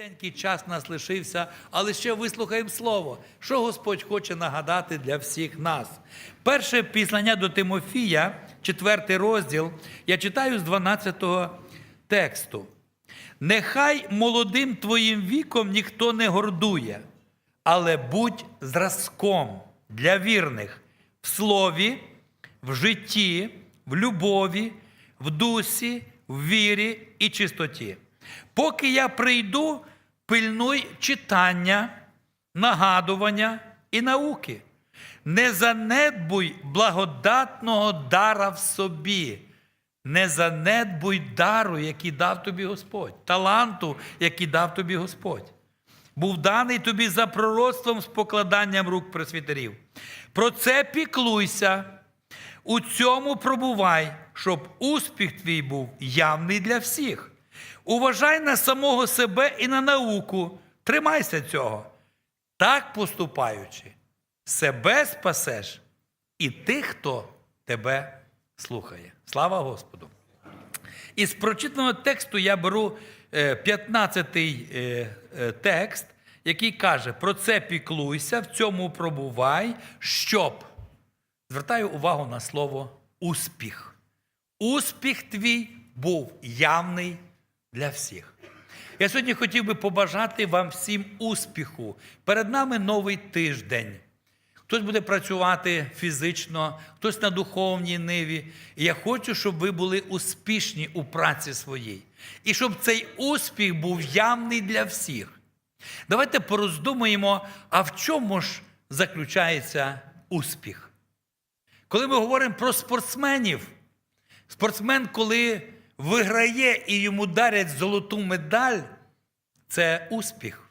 Коротенький час нас лишився, але ще вислухаємо слово, що Господь хоче нагадати для всіх нас. Перше післання до Тимофія, четвертий розділ, я читаю з 12 тексту. Нехай молодим твоїм віком ніхто не гордує, але будь зразком для вірних в слові, в житті, в любові, в дусі, в вірі і чистоті. Поки я прийду, пильнуй читання, нагадування і науки. Не занедбуй благодатного дара в собі. Не занедбуй дару, який дав тобі Господь, таланту, який дав тобі Господь. Був даний тобі за пророцтвом з покладанням рук пресвітерів. Про це піклуйся, у цьому пробувай, щоб успіх твій був явний для всіх. Уважай на самого себе і на науку. Тримайся цього. Так поступаючи, себе спасеш і тих, хто тебе слухає. Слава Господу! Із прочитаного тексту я беру 15-й текст, який каже: про це піклуйся, в цьому пробувай, щоб. Звертаю увагу на слово успіх. Успіх твій був явний для всіх. Я сьогодні хотів би побажати вам всім успіху. Перед нами новий тиждень. Хтось буде працювати фізично, хтось на духовній ниві. І я хочу, щоб ви були успішні у праці своїй. І щоб цей успіх був явний для всіх. Давайте пороздумаємо, а в чому ж заключається успіх? Коли ми говоримо про спортсменів, спортсмен, коли виграє і йому дарять золоту медаль, це успіх.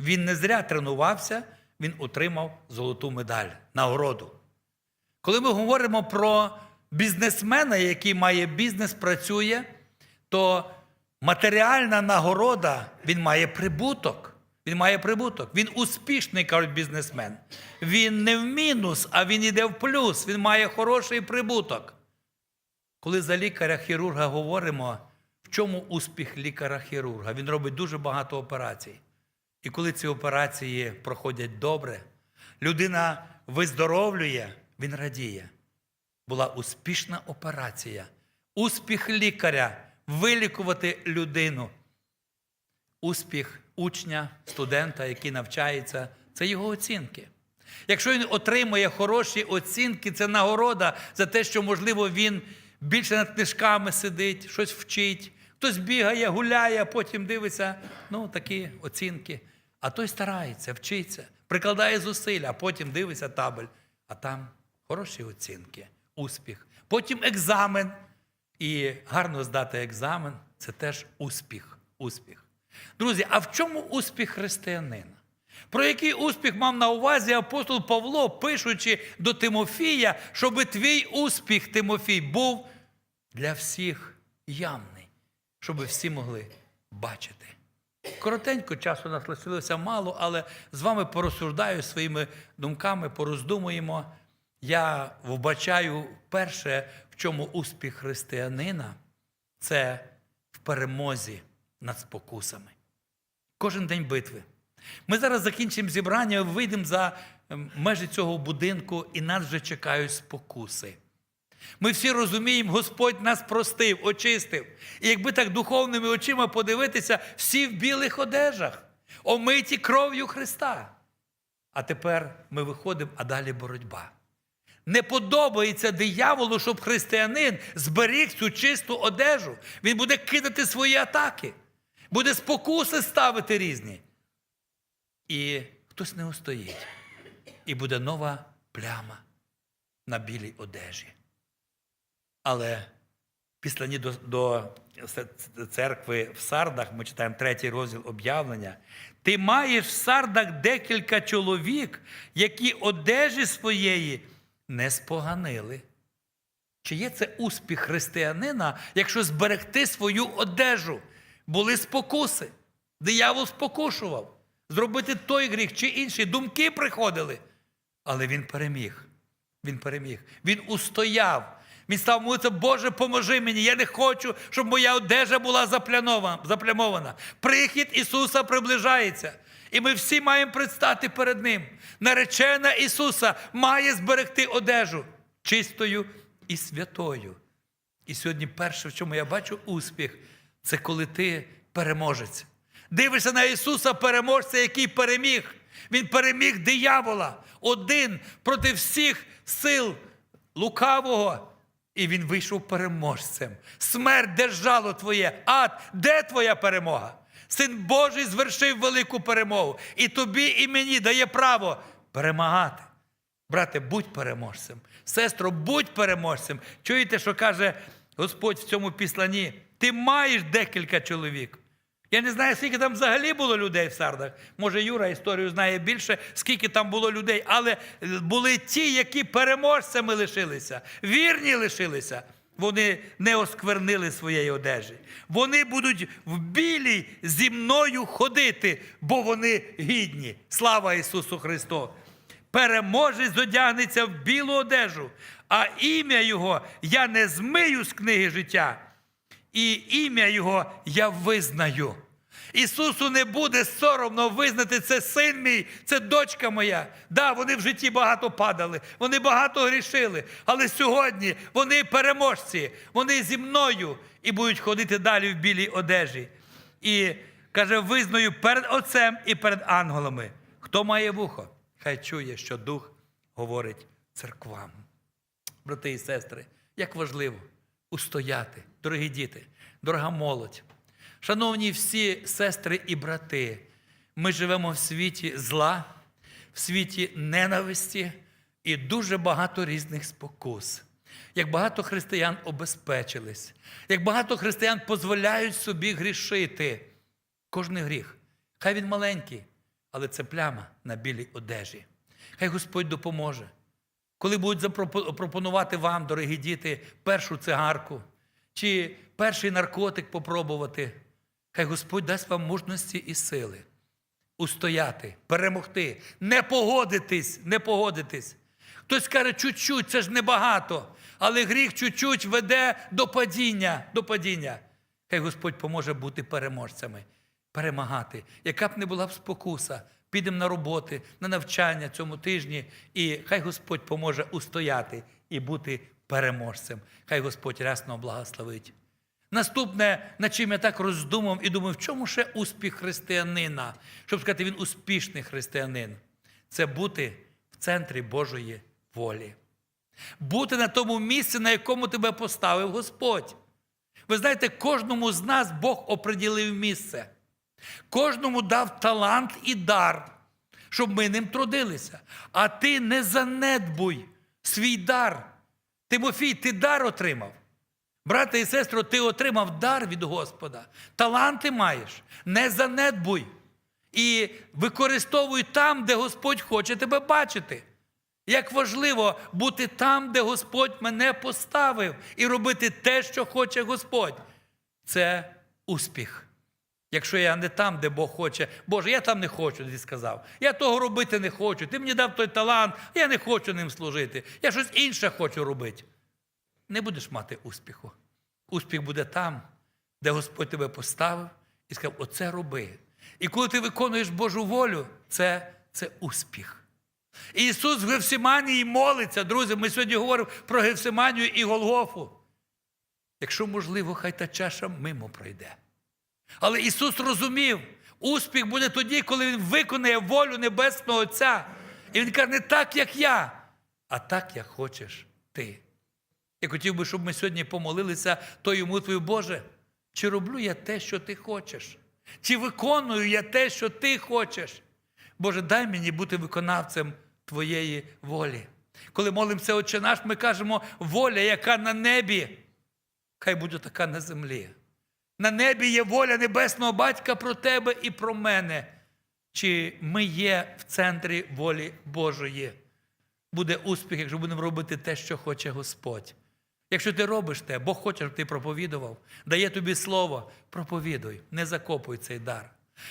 Він не зря тренувався, він отримав золоту медаль, нагороду. Коли ми говоримо про бізнесмена, який має бізнес, працює, то матеріальна нагорода, він має прибуток. Він має прибуток. Він успішний, кажуть бізнесмен. Він не в мінус, а він іде в плюс. Він має хороший прибуток. Коли за лікаря-хірурга говоримо, в чому успіх лікаря-хірурга? Він робить дуже багато операцій. І коли ці операції проходять добре, людина виздоровлює, він радіє. Була успішна операція. Успіх лікаря вилікувати людину. Успіх учня, студента, який навчається, це його оцінки. Якщо він отримує хороші оцінки, це нагорода за те, що, можливо, він більше над книжками сидить, щось вчить, хтось бігає, гуляє, а потім дивиться, ну, такі оцінки. А той старається, вчиться, прикладає зусилля, а потім дивиться табель, а там хороші оцінки, успіх. Потім екзамен. І гарно здати екзамен це теж успіх. успіх. Друзі, а в чому успіх християнина? Про який успіх мав на увазі апостол Павло, пишучи до Тимофія, щоб твій успіх, Тимофій, був для всіх явний, щоб всі могли бачити. Коротенько часу нас лишилося мало, але з вами порозсуждаю своїми думками, пороздумуємо. Я вбачаю перше, в чому успіх християнина це в перемозі над спокусами. Кожен день битви. Ми зараз закінчимо зібрання, вийдемо за ем, межі цього будинку, і нас вже чекають спокуси. Ми всі розуміємо, Господь нас простив, очистив. І якби так духовними очима подивитися, всі в білих одежах, омиті кров'ю Христа. А тепер ми виходимо, а далі боротьба. Не подобається дияволу, щоб християнин зберіг цю чисту одежу. Він буде кидати свої атаки, буде спокуси ставити різні. І хтось не устоїть. І буде нова пляма на білій одежі. Але післані до, до церкви в Сардах, ми читаємо третій розділ об'явлення. Ти маєш в Сардах декілька чоловік, які одежі своєї не споганили. Чи є це успіх християнина, якщо зберегти свою одежу? Були спокуси. Диявол спокушував. Зробити той гріх чи інший. Думки приходили. Але він переміг. Він переміг. Він устояв. Він став молитися, Боже, поможи мені. Я не хочу, щоб моя одежа була заплямована. Прихід Ісуса приближається. І ми всі маємо предстати перед Ним. Наречена Ісуса має зберегти одежу чистою і святою. І сьогодні перше, в чому я бачу успіх, це коли ти переможець. Дивишся на Ісуса переможця, який переміг. Він переміг диявола один проти всіх сил лукавого. І він вийшов переможцем. Смерть, де жало твоє? Ад, де твоя перемога? Син Божий звершив велику перемогу. І тобі, і мені дає право перемагати. Брате, будь переможцем. Сестро, будь переможцем. Чуєте, що каже Господь в цьому післанні? Ти маєш декілька чоловік. Я не знаю, скільки там взагалі було людей в Сардах. Може, Юра історію знає більше, скільки там було людей, але були ті, які переможцями лишилися, вірні лишилися. Вони не осквернили своєї одежі. Вони будуть в білій зі мною ходити, бо вони гідні. Слава Ісусу Христу! Переможець зодягнеться в білу одежу, а ім'я Його я не змию з книги життя, і ім'я Його я визнаю. Ісусу не буде соромно визнати це син мій, це дочка моя. Да, вони в житті багато падали, вони багато грішили, але сьогодні вони переможці, вони зі мною і будуть ходити далі в білій одежі. І каже, визнаю перед Отцем і перед ангелами. Хто має вухо, хай чує, що Дух говорить церквам. Брати і сестри, як важливо устояти, дорогі діти, дорога молодь. Шановні всі сестри і брати, ми живемо в світі зла, в світі ненависті і дуже багато різних спокус. Як багато християн обезпечились, як багато християн дозволяють собі грішити. Кожний гріх. Хай він маленький, але це пляма на білій одежі. Хай Господь допоможе. Коли будуть запропо- пропонувати вам, дорогі діти, першу цигарку чи перший наркотик попробувати, хай Господь дасть вам мужності і сили устояти, перемогти, не погодитись, не погодитись. Хтось каже, чуть-чуть, це ж небагато, але гріх чуть-чуть веде до падіння, до падіння. Хай Господь поможе бути переможцями, перемагати. Яка б не була б спокуса, підемо на роботи, на навчання цьому тижні, і хай Господь поможе устояти і бути переможцем. Хай Господь рясно благословить. Наступне, над чим я так роздумав і думав, в чому ще успіх християнина, щоб сказати, він успішний християнин, це бути в центрі Божої волі. Бути на тому місці, на якому тебе поставив Господь. Ви знаєте, кожному з нас Бог оприділив місце. Кожному дав талант і дар, щоб ми ним трудилися. А ти не занедбуй свій дар. Тимофій, ти дар отримав. Брате і сестро, ти отримав дар від Господа. Таланти маєш. Не занедбуй. І використовуй там, де Господь хоче тебе бачити. Як важливо бути там, де Господь мене поставив, і робити те, що хоче Господь. Це успіх. Якщо я не там, де Бог хоче, Боже, я там не хочу, ти сказав. Я того робити не хочу. Ти мені дав той талант, я не хочу ним служити. Я щось інше хочу робити. Не будеш мати успіху. Успіх буде там, де Господь тебе поставив і сказав: оце роби. І коли ти виконуєш Божу волю, це, це успіх. І Ісус в Гефсиманії молиться, друзі. Ми сьогодні говоримо про Гефсиманію і Голгофу. Якщо можливо, хай та чаша мимо пройде. Але Ісус розумів, успіх буде тоді, коли Він виконає волю Небесного Отця. І Він каже, не так, як я, а так, як хочеш ти. Я хотів би, щоб ми сьогодні помолилися тою молитвою, Боже, чи роблю я те, що ти хочеш? Чи виконую я те, що ти хочеш? Боже, дай мені бути виконавцем Твоєї волі. Коли молимося Отче наш, ми кажемо, воля, яка на небі, хай буде така на землі. На небі є воля Небесного Батька про тебе і про мене. Чи ми є в центрі волі Божої? Буде успіх, якщо будемо робити те, що хоче Господь. Якщо ти робиш те, Бог хоче, щоб ти проповідував, дає тобі слово, проповідуй, не закопуй цей дар.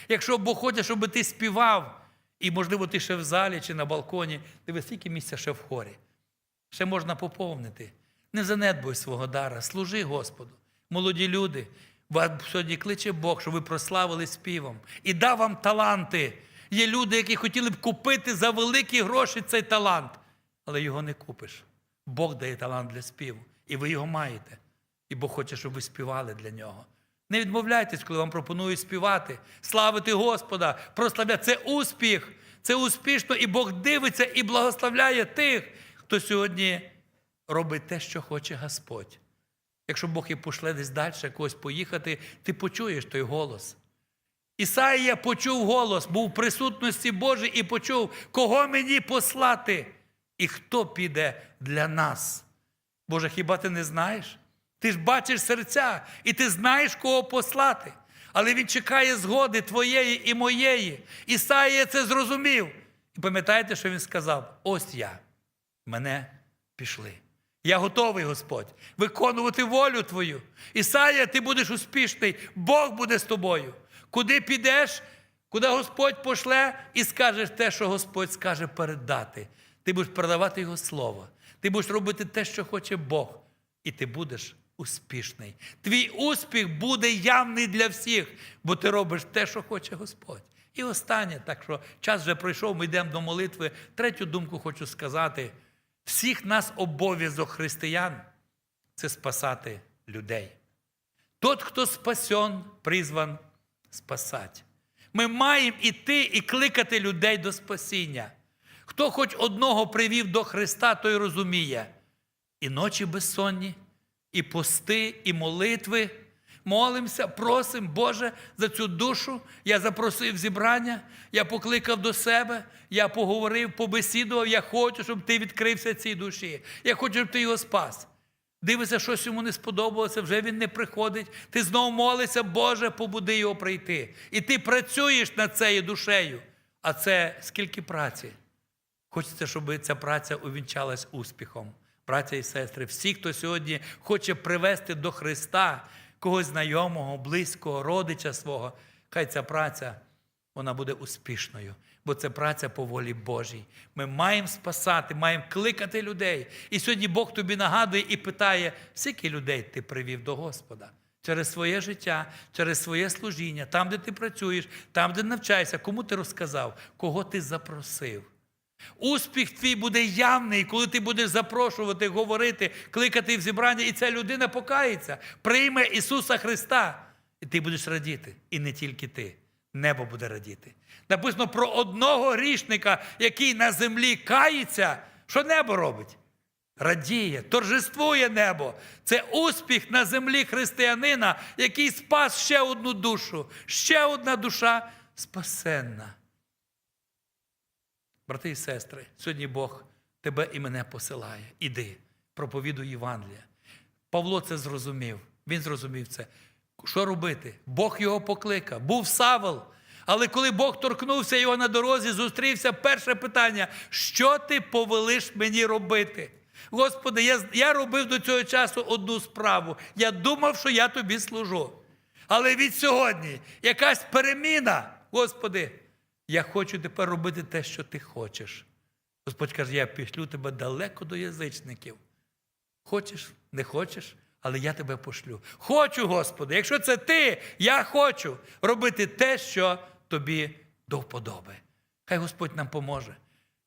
Якщо Бог хоче, щоб ти співав, і, можливо, ти ще в залі чи на балконі, дивись, скільки місця ще в хорі. Ще можна поповнити. Не занедбуй свого дара, служи Господу. Молоді люди, вас сьогодні кличе Бог, щоб ви прославили співом і дав вам таланти. Є люди, які хотіли б купити за великі гроші цей талант, але його не купиш. Бог дає талант для співу, і ви його маєте. І Бог хоче, щоб ви співали для нього. Не відмовляйтесь, коли вам пропонують співати, славити Господа, прославляти. Це успіх, це успішно, і Бог дивиться і благословляє тих, хто сьогодні робить те, що хоче Господь. Якщо Бог і пошле десь далі когось поїхати, ти почуєш той голос. Ісаїя почув голос, був в присутності Божій і почув, кого мені послати і хто піде для нас. Боже, хіба ти не знаєш? Ти ж бачиш серця, і ти знаєш, кого послати. Але він чекає згоди твоєї і моєї. Ісаїя це зрозумів. І пам'ятаєте, що він сказав: ось я, мене пішли. Я готовий, Господь, виконувати волю Твою. Ісая, ти будеш успішний, Бог буде з тобою. Куди підеш, куди Господь пошле, і скажеш те, що Господь скаже передати. Ти будеш передавати Його Слово. Ти будеш робити те, що хоче Бог, і ти будеш успішний. Твій успіх буде явний для всіх, бо ти робиш те, що хоче Господь. І останнє, так що час вже пройшов, ми йдемо до молитви. Третю думку хочу сказати. Всіх нас обов'язок християн це спасати людей. Тот, хто спасен, призван спасати. Ми маємо іти і кликати людей до спасіння. Хто хоч одного привів до Христа, той розуміє. І ночі безсонні, і пости, і молитви. Молимося, просимо, Боже, за цю душу. Я запросив зібрання, я покликав до себе, я поговорив, побесідував. Я хочу, щоб ти відкрився цій душі. Я хочу, щоб ти його спас. Дивишся, щось йому не сподобалося, вже він не приходить. Ти знову молишся, Боже, побуди його прийти. І ти працюєш над цією душею. А це скільки праці? Хочеться, щоб ця праця увінчалась успіхом. Браття і сестри, всі, хто сьогодні хоче привести до Христа когось знайомого, близького, родича свого, хай ця праця вона буде успішною, бо це праця по волі Божій. Ми маємо спасати, маємо кликати людей. І сьогодні Бог тобі нагадує і питає, скільки людей ти привів до Господа. Через своє життя, через своє служіння, там, де ти працюєш, там, де навчаєшся, кому ти розказав, кого ти запросив. Успіх твій буде явний, коли ти будеш запрошувати, говорити, кликати в зібрання, і ця людина покається, прийме Ісуса Христа, і ти будеш радіти. І не тільки ти. Небо буде радіти. Написано про одного грішника, який на землі кається, що небо робить? Радіє, торжествує небо. Це успіх на землі християнина, який спас ще одну душу, ще одна душа спасенна. Брати і сестри, сьогодні Бог тебе і мене посилає. Іди, проповідуй Євангелія. Павло це зрозумів. Він зрозумів це. Що робити? Бог його покликав. Був Савел. Але коли Бог торкнувся його на дорозі, зустрівся, перше питання: що ти повелиш мені робити? Господи, я, я робив до цього часу одну справу. Я думав, що я тобі служу. Але від сьогодні якась переміна, Господи, я хочу тепер робити те, що ти хочеш. Господь каже, я пішлю тебе далеко до язичників. Хочеш, не хочеш, але я тебе пошлю. Хочу, Господи, якщо це ти, я хочу робити те, що тобі до вподоби. Хай Господь нам поможе.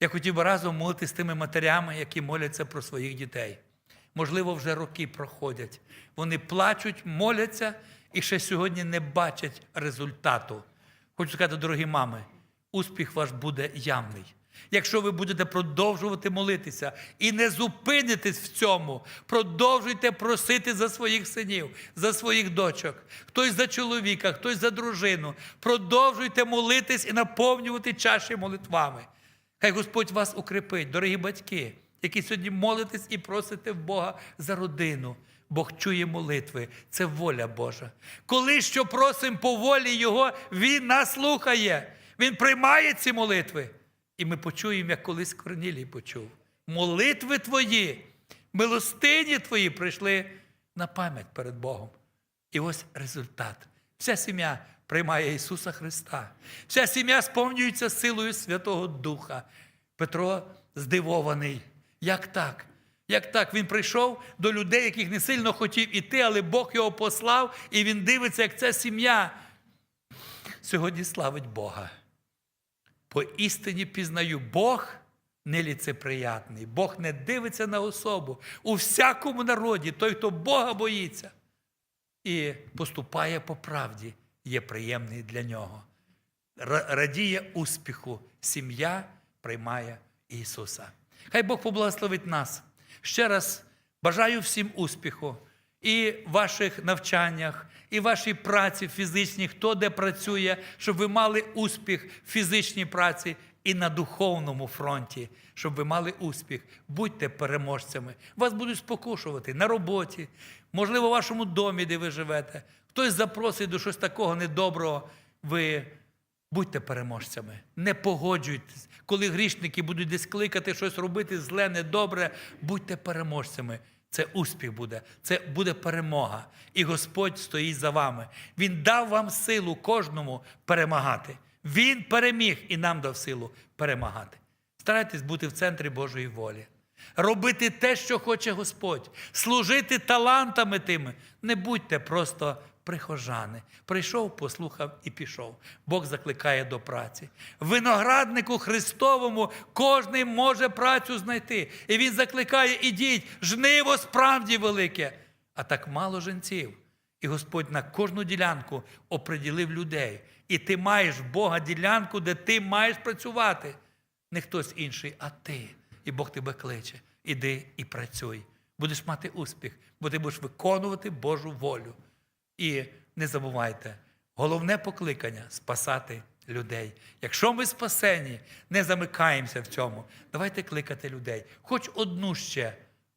Я хотів би разом молитися з тими матерями, які моляться про своїх дітей. Можливо, вже роки проходять. Вони плачуть, моляться і ще сьогодні не бачать результату. Хочу сказати, дорогі мами, успіх ваш буде явний. Якщо ви будете продовжувати молитися і не зупинитесь в цьому, продовжуйте просити за своїх синів, за своїх дочок, хтось за чоловіка, хтось за дружину. Продовжуйте молитись і наповнювати чаші молитвами. Хай Господь вас укріпить, дорогі батьки, які сьогодні молитесь і просите в Бога за родину. Бог чує молитви, це воля Божа. Коли що просимо по волі Його, Він нас слухає, Він приймає ці молитви. І ми почуємо, як колись Корнілій почув. Молитви твої, милостині твої прийшли на пам'ять перед Богом. І ось результат. Вся сім'я приймає Ісуса Христа. Вся сім'я сповнюється силою Святого Духа. Петро здивований. Як так? Як так? Він прийшов до людей, яких не сильно хотів іти, але Бог його послав, і він дивиться, як ця сім'я сьогодні славить Бога. По істині пізнаю, Бог неліцеприятний, Бог не дивиться на особу. У всякому народі той, хто Бога боїться і поступає по правді, є приємний для нього. Радіє успіху, сім'я приймає Ісуса. Хай Бог поблагословить нас. Ще раз бажаю всім успіху і ваших навчаннях, і вашій праці фізичній, хто де працює, щоб ви мали успіх в фізичній праці і на духовному фронті, щоб ви мали успіх. Будьте переможцями. Вас будуть спокушувати на роботі, можливо, в вашому домі, де ви живете. Хтось запросить до щось такого недоброго. Ви Будьте переможцями, не погоджуйтесь. Коли грішники будуть десь кликати щось робити зле, недобре, будьте переможцями. Це успіх буде, це буде перемога. І Господь стоїть за вами. Він дав вам силу кожному перемагати. Він переміг і нам дав силу перемагати. Старайтесь бути в центрі Божої волі. Робити те, що хоче Господь, служити талантами тими. Не будьте просто прихожани. Прийшов, послухав і пішов. Бог закликає до праці. Винограднику Христовому кожний може працю знайти. І Він закликає: ідіть, жниво справді велике, а так мало жінців. І Господь на кожну ділянку оприділив людей. І ти маєш в Бога ділянку, де ти маєш працювати. Не хтось інший, а ти. І Бог тебе кличе. Іди і працюй. Будеш мати успіх, бо ти будеш виконувати Божу волю. І не забувайте, головне покликання спасати людей. Якщо ми спасені, не замикаємося в цьому. Давайте кликати людей. Хоч одну ще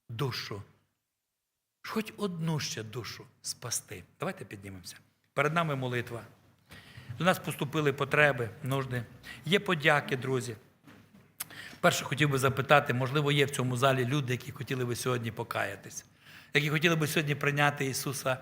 душу. Хоч одну ще душу спасти. Давайте піднімемося. Перед нами молитва. До нас поступили потреби, нужди. Є подяки, друзі. Перше хотів би запитати, можливо, є в цьому залі люди, які хотіли би сьогодні покаятись, які хотіли би сьогодні прийняти Ісуса